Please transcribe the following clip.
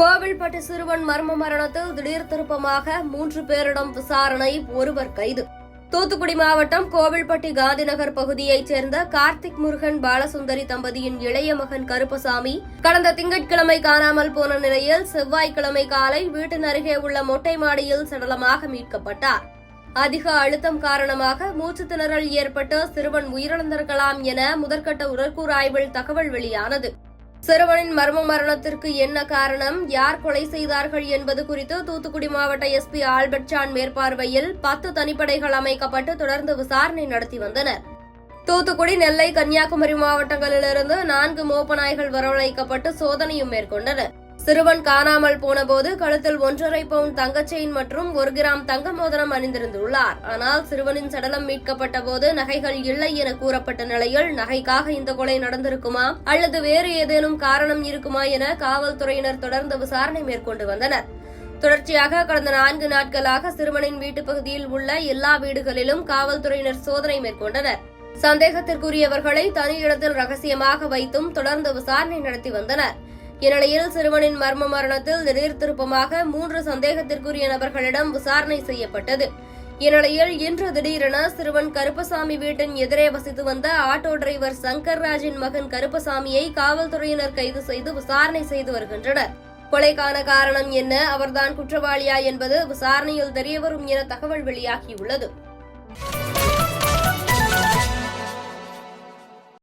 கோவில்பட்டு சிறுவன் மர்ம மரணத்தில் திடீர் திருப்பமாக மூன்று பேரிடம் விசாரணை ஒருவர் கைது. தூத்துக்குடி மாவட்டம் கோவில்பட்டி காந்திநகர் பகுதியைச் சேர்ந்த கார்த்திக் முருகன் பாலசுந்தரி தம்பதியின் இளைய மகன் கருப்பசாமி கடந்த திங்கட்கிழமை காணாமல் போன நிலையில் செவ்வாய்க்கிழமை காலை வீட்டின் அருகே உள்ள மொட்டை மாடியில் சடலமாக மீட்கப்பட்டார். அதிக அழுத்தம் காரணமாக மூச்சு திணறல் ஏற்பட்டு சிறுவன் உயிரிழந்திருக்கலாம் என முதற்கட்ட உடற்கூறாய்வில் தகவல் வெளியானது. சிறுவனின் மர்ம மரணத்திற்கு என்ன காரணம்? யார் கொலை செய்தார்கள் என்பது குறித்து தூத்துக்குடி மாவட்ட எஸ்பி ஆல்பர்ட் சான் மேற்பார்வையில் பத்து தனிப்படைகள் அமைக்கப்பட்டு தொடர்ந்து விசாரணை நடத்தி வந்தனர். தூத்துக்குடி நெல்லை கன்னியாகுமரி மாவட்டங்களிலிருந்து நான்கு மோப்ப நாய்கள் வரவழைக்கப்பட்டு சோதனையும் மேற்கொண்டனர். சிறுவன் காணாமல் போனபோது கழுத்தில் ஒன்றரை பவுன் தங்கச்செயின் மற்றும் ஒரு கிராம் தங்க மோதிரம் அணிந்திருந்துள்ளார். ஆனால் சிறுவனின் சடலம் மீட்கப்பட்ட போது நகைகள் இல்லை என கூறப்பட்ட நிலையில் நகைக்காக இந்த கொலை நடந்திருக்குமா அல்லது வேறு ஏதேனும் காரணம் இருக்குமா என காவல்துறையினர் தொடர்ந்து விசாரணை மேற்கொண்டு வந்தனர். தொடர்ச்சியாக கடந்த நான்கு நாட்களாக சிறுவனின் வீட்டு பகுதியில் உள்ள எல்லா வீடுகளிலும் காவல்துறையினர் சோதனை மேற்கொண்டனர். சந்தேகத்திற்குரியவர்களை தனி இடத்தில் ரகசியமாக வைத்தும் தொடர்ந்து விசாரணை நடத்தி வந்தனர். இந்நிலையில் சிறுவனின் மர்ம மரணத்தில் திடீர் திருப்பமாக மூன்று சந்தேகத்திற்குரிய நபர்களிடம் விசாரணை செய்யப்பட்டது. இந்நிலையில் இன்று திடீரென சிறுவன் கருப்பசாமி வீட்டின் எதிரே வசித்து வந்த ஆட்டோ டிரைவர் சங்கர் ராஜின் மகன் கருப்பசாமியை காவல்துறையினர் கைது செய்து விசாரணை செய்து வருகின்றனர். கொலைக்கான காரணம் என்ன? அவர்தான் குற்றவாளியா என்பது விசாரணையில் தெரியவரும் என தகவல் வெளியாகியுள்ளது.